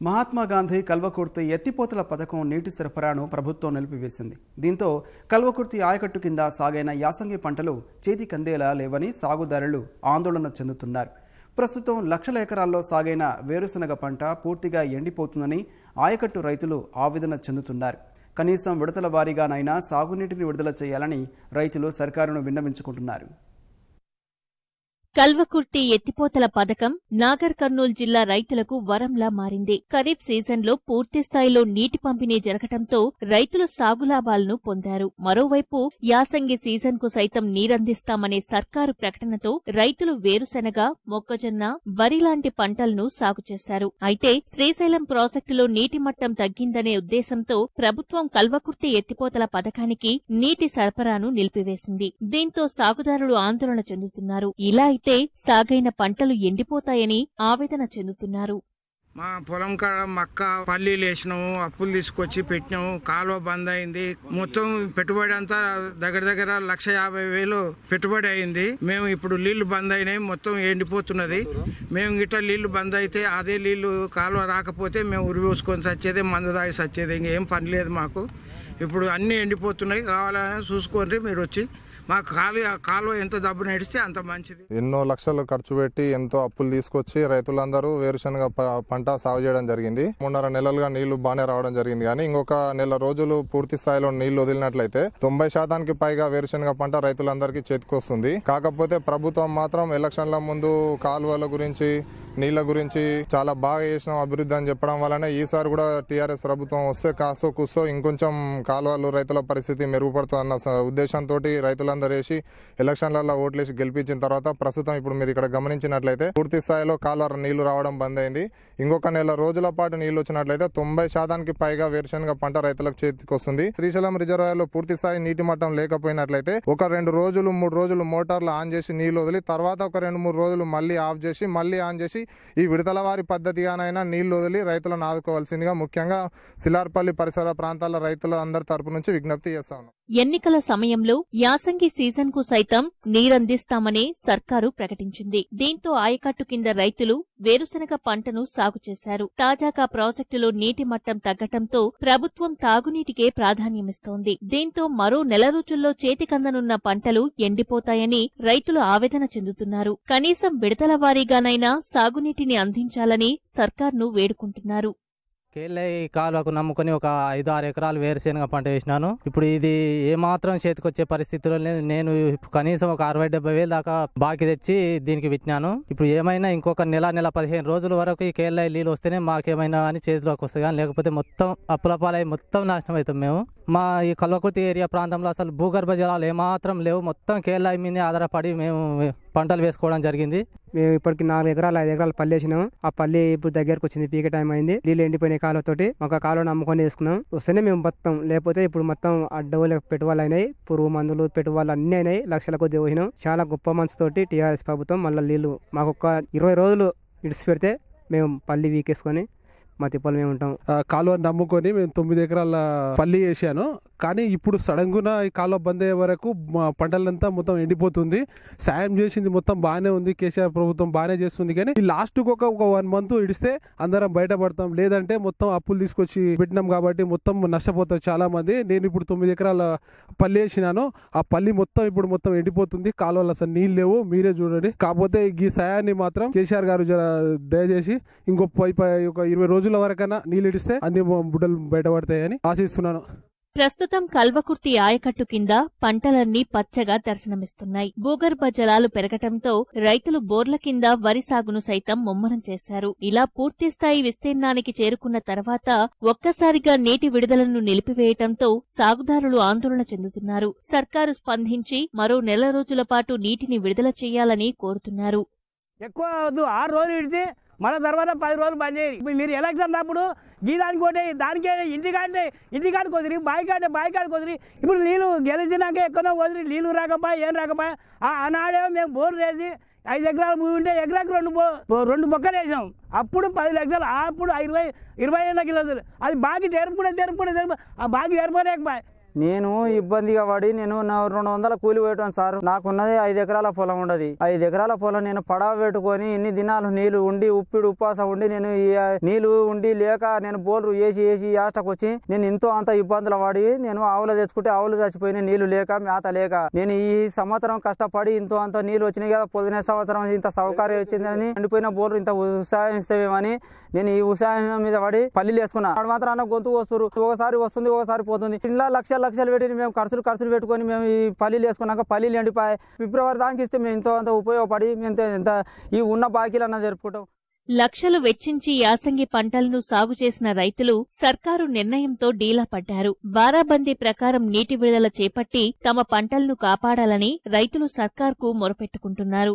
మహాత్మా గాంధీ కల్వకుర్తి ఎత్తిపోతల పథకం నీటి సరఫరాను ప్రభుత్వం నిలిపివేసింది. దీంతో కల్వకుర్తి ఆయకట్టు కింద సాగైన యాసంగి పంటలు చేతికందేలా లేవని సాగుదారులు ఆందోళన చెందుతున్నారు. ప్రస్తుతం లక్షల ఎకరాల్లో సాగైన వేరుశనగ పంట పూర్తిగా ఎండిపోతుందని ఆయకట్టు రైతులు ఆవేదన చెందుతున్నారు. కనీసం విడతల వారీగానైనా సాగునీటిని విడుదల చేయాలని రైతులు సర్కారును విన్నవించుకుంటున్నారు. కల్వకుర్తి ఎత్తిపోతల పథకం నాగర్ కర్నూల్ జిల్లా రైతులకు వరంలా మారింది. ఖరీఫ్ సీజన్లో పూర్తి స్థాయిలో నీటి పంపిణీ జరగటంతో రైతులు సాగు లాభాలను పొందారు. మరోవైపు యాసంగి సీజన్కు సైతం నీరందిస్తామనే సర్కారు ప్రకటనతో రైతులు వేరుశెనగ మొక్కజొన్న వరి లాంటి పంటలను సాగు చేశారు. అయితే శ్రీశైలం ప్రాజెక్టులో నీటి మట్టం తగ్గిందనే ఉద్దేశంతో ప్రభుత్వం కల్వకుర్తి ఎత్తిపోతల పథకానికి నీటి సరఫరాను నిలిపివేసింది. దీంతో సాగుదారులు ఆందోళన చెందుతున్నారు. ఇలా అయితే సాగైన పంటలు ఎండిపోతాయని ఆవేదన చెందుతున్నారు. మా పొలం కాడ మక్క పల్లీలు వేసినాము అప్పులు తీసుకొచ్చి పెట్టినాము కాలువ బంద్ అయింది. మొత్తం పెట్టుబడి అంతా దగ్గర దగ్గర లక్ష యాభై వేలు పెట్టుబడి అయింది. మేము ఇప్పుడు నీళ్ళు బంద్ అయినాయి మొత్తం ఎండిపోతున్నది. మేము గిట్ట నీళ్ళు బంద్ అయితే అదే నీళ్ళు కాలువ రాకపోతే మేము ఉరి పోసుకొని సచ్చేది మందు తాగి సచ్చేది. ఇంకేం పని లేదు మాకు. ఇప్పుడు అన్నీ ఎండిపోతున్నాయి కావాలని చూసుకోండి మీరు వచ్చి. మా కాలు కాలువ ఎంత దబ్బు నడిస్తే అంత మంచిది. ఎన్నో లక్షలు ఖర్చు పెట్టి ఎంతో అప్పులు తీసుకొచ్చి రైతులందరూ వేరుశనగ పంట సాగు చేయడం జరిగింది. మూడున్నర నెలలుగా నీళ్ళు బాగానే రావడం జరిగింది. కానీ ఇంకొక నెల రోజులు పూర్తి స్థాయిలో నీళ్ళు వదిలినట్లయితే తొంభై శాతానికి పైగా వేరుశనగ పంట రైతులందరికీ చేతికొస్తుంది. కాకపోతే ప్రభుత్వం మాత్రం ఎలక్షన్ల ముందు కాలువల గురించి నీళ్ళ గురించి చాలా బాగా చేసినాం అభివృద్ధి అని చెప్పడం వల్లనే ఈసారి కూడా టీఆర్ఎస్ ప్రభుత్వం వస్తే కాస్తో కూస్తో ఇంకొంచెం కాలువలు రైతుల పరిస్థితి మెరుగుపడుతుందన్న ఉద్దేశంతో రైతులందరూ వేసి ఎలక్షన్లలో ఓట్లేసి గెలిపించిన తర్వాత ప్రస్తుతం ఇప్పుడు మీరు ఇక్కడ గమనించినట్లయితే పూర్తి స్థాయిలో కాలువ నీళ్ళు రావడం బంద్ అయింది. ఇంకొక నెల రోజుల పాటు నీళ్ళు వచ్చినట్లయితే తొంభై శాతానికి పైగా వేరుశనగ పంట రైతులకు చేతికి వస్తుంది శ్రీశైలం రిజర్వాయర్లో పూర్తి స్థాయి నీటి మట్టం లేకపోయినట్లయితే ఒక రెండు రోజులు మూడు రోజులు మోటార్లు ఆన్ చేసి నీళ్ళు వదిలి తర్వాత ఒక రెండు మూడు రోజులు మళ్ళీ ఆఫ్ చేసి మళ్ళీ ఆన్ చేసి ఈ విడతల వారి పద్ధతిగానైనా నీళ్ళు వదిలి రైతులను ఆదుకోవాల్సిందిగా ముఖ్యంగా సిలార్పల్లి పరిసర ప్రాంతాల రైతుల అందరి తరపు నుంచి విజ్ఞప్తి చేస్తా ఉన్నాం. ఎన్నికల సమయంలో యాసంగి సీజన్కు సైతం నీరందిస్తామని సర్కారు ప్రకటించింది. దీంతో ఆయకట్టు కింద రైతులు వేరుశనగ పంటను సాగు చేశారు. తాజాగా ప్రాజెక్టులో నీటి మట్టం తగ్గటంతో ప్రభుత్వం తాగునీటికే ప్రాధాన్యమిస్తోంది. దీంతో మరో నెల రోజుల్లో చేతికందనున్న పంటలు ఎండిపోతాయని రైతులు ఆవేదన చెందుతున్నారు. కనీసం విడతల వారీగానైనా సాగునీటిని అందించాలని సర్కార్ను వేడుకుంటున్నారు. కేళ్ళై కాలువకు నమ్ముకొని ఒక ఐదు ఆరు ఎకరాలు వేరుశనగ పంట వేసినాను. ఇప్పుడు ఇది ఏమాత్రం చేతికొచ్చే పరిస్థితిలో లేదు. నేను కనీసం ఒక అరవై డెబ్బై వేలు దాకా బాకీ తెచ్చి దీనికి పెట్టినాను ఇప్పుడు ఏమైనా ఇంకొక నెల నెల పదిహేను రోజుల వరకు ఈ కేళ్ళై నీళ్ళు వస్తేనే మాకేమైనా అని చేతిలోకి వస్తాయి కానీ లేకపోతే మొత్తం అప్పులపాలై మొత్తం నాశనం అవుతాం మేము. మా ఈ కల్వకుర్తి ఏరియా ప్రాంతంలో అసలు భూగర్భ జలాలు ఏమాత్రం లేవు. మొత్తం కేళ్ళై మీద ఆధారపడి మేము పంటలు వేసుకోవడం జరిగింది. మేము ఇప్పటికి నాలుగు ఎకరాలు ఐదు ఎకరాలు పల్లి వేసినాం. ఆ పల్లి ఇప్పుడు దగ్గరకు వచ్చింది పీకే టైం అయింది. నీళ్ళు ఎండిపోయిన కాలువతోటి ఒక కాలువ నమ్ముకొని వేసుకున్నాం. వస్తేనే మేము మొత్తం లేకపోతే ఇప్పుడు మొత్తం అడ్డవులు పెట్టుబడులు అయినాయి. పురుగు మందులు పెట్టుబడులు అన్ని అయినాయి. లక్షల కొద్ది పోయినాం చాలా గొప్ప మనసుతోటి టీఆర్ఎస్ ప్రభుత్వం మళ్ళీ నీళ్ళు మాకు ఒక ఇరవై రోజులు ఇడిచి పెడితే మేము పల్లి వీకేసుకొని మా తిప్పలు మేము ఉంటాం. ఆ, కాలువ నమ్ముకొని మేము తొమ్మిది ఎకరాల పల్లి వేసాను. కానీ ఇప్పుడు సడన్గా ఈ కాలువ బంద్ అయ్యే వరకు మా పంటలంతా మొత్తం ఎండిపోతుంది. సాయం చేసింది మొత్తం బాగానే ఉంది. కేసీఆర్ ప్రభుత్వం బాగానే చేస్తుంది కానీ ఈ లాస్ట్కి ఒక ఒక వన్ మంత్ ఇడిస్తే అందరం బయటపడతాం. లేదంటే మొత్తం అప్పులు తీసుకొచ్చి పెట్టినాం కాబట్టి మొత్తం నష్టపోతారు చాలా మంది నేను ఇప్పుడు తొమ్మిది ఎకరాల పల్లి వేసినాను. ఆ పల్లి మొత్తం ఇప్పుడు మొత్తం ఎండిపోతుంది. కాలువలు అసలు నీళ్ళు లేవు. మీరే చూడండి. కాకపోతే ఈ సాయాన్ని మాత్రం కేసీఆర్ గారు జర దయచేసి ఇంకో పై పై ఒక ఇరవై రోజుల వరకైనా నీళ్ళు ఇడిస్తే అన్ని బుడ్డలు బయటపడతాయని ఆశిస్తున్నాను. ప్రస్తుతం కల్వకుర్తి ఆయకట్టు కింద పంటలన్నీ పచ్చగా దర్శనమిస్తున్నాయి. భూగర్భ జలాలు పెరగటంతో రైతులు బోర్ల కింద వరి సాగును సైతం ముమ్మరం చేశారు. ఇలా పూర్తి స్థాయి విస్తీర్ణానికి చేరుకున్న తర్వాత ఒక్కసారిగా నీటి విడుదలను నిలిపివేయటంతో సాగుదారులు ఆందోళన చెందుతున్నారు. సర్కారు స్పందించి మరో నెల రోజుల పాటు నీటిని విడుదల చేయాలని కోరుతున్నారు. ఎక్కువ వద్దు ఆరు రోజులు ఇడితే మళ్ళీ తర్వాత పది రోజులు బంద్ చేయాలి ఇప్పుడు మీరు ఎలక్షన్ అప్పుడు గీదానికి ఒకటి దానికే ఇంటికాంటే ఇంటికాడికి వదిలి బాయికాంటే బాయికాడికి వదిలి ఇప్పుడు నీళ్ళు గెలిచినాక ఎక్కడో వదిలి నీళ్ళు రాకపోయా ఏం రాకపోయా? ఆ ఆనాడేమో మేము బోర్లు వేసి ఐదు ఎకరాలు భూమి ఉంటే ఎకరాకి రెండు బో రెండు బొక్కలు వేసాం అప్పుడు పది లక్షలు అప్పుడు ఇరవై ఇరవై ఐదు కిలో అది బాగా తెరుపుకునే తెరుపుకునే తెరుపు ఆ బాగా తెరపలేకపోయా నేను ఇబ్బందిగా పడి నేను నా రెండు వందల కూలి పెట్టాను సార్. నాకున్నది ఐదు ఎకరాల పొలం ఉండదు. ఐదు ఎకరాల పొలం నేను పడవ పెట్టుకొని ఇన్ని దినాలు నీళ్ళు ఉండి ఉప్పిడి ఉపాసం ఉండి నేను నీళ్ళు ఉండి లేక నేను బోర్లు వేసి వేసి యాస్టకు వచ్చి నేను ఎంతో అంత ఇబ్బందులు పడి నేను ఆవులు తెచ్చుకుంటే ఆవులు చచ్చిపోయినాయి నీళ్ళు లేక మేత లేక నేను ఈ సంవత్సరం కష్టపడి ఇంతో అంత నీళ్ళు వచ్చినాయి కదా పొద్దున సంవత్సరం ఇంత సౌకర్యం వచ్చిందని ఎండిపోయిన బోర్లు ఇంత ఉత్సాహం ఇస్తామేమని నేను ఈ ఉత్సాహం మీద పడి పల్లీలు వేసుకున్నా. అక్కడ మాత్రం అన్న గొంతు వస్తున్నారు ఒకసారి వస్తుంది ఒకసారి పోతుంది. ఇలా లక్షలు లక్షలు పెట్టి మేము ఖర్చులు ఖర్చులు పెట్టుకొని మేము ఈ పల్లీలు వేసుకున్నాక పల్లీలు ఎండిపోయి ఫిబ్రవరి దానికి ఇస్తే మేము ఎంతో అంత ఉపయోగపడి మేము ఎంత ఇంత ఈ ఉన్న బాకీలు అన్న జరుపుకుంటాం. లక్షలు వెచ్చించి యాసంగి పంటలను సాగు చేసిన రైతులు సర్కారు నిర్ణయంతో డీలా పడ్డారు. బారాబందీ ప్రకారం నీటి విడుదల చేపట్టి తమ పంటలను కాపాడాలని రైతులు సర్కార్కు మొరపెట్టుకుంటున్నారు.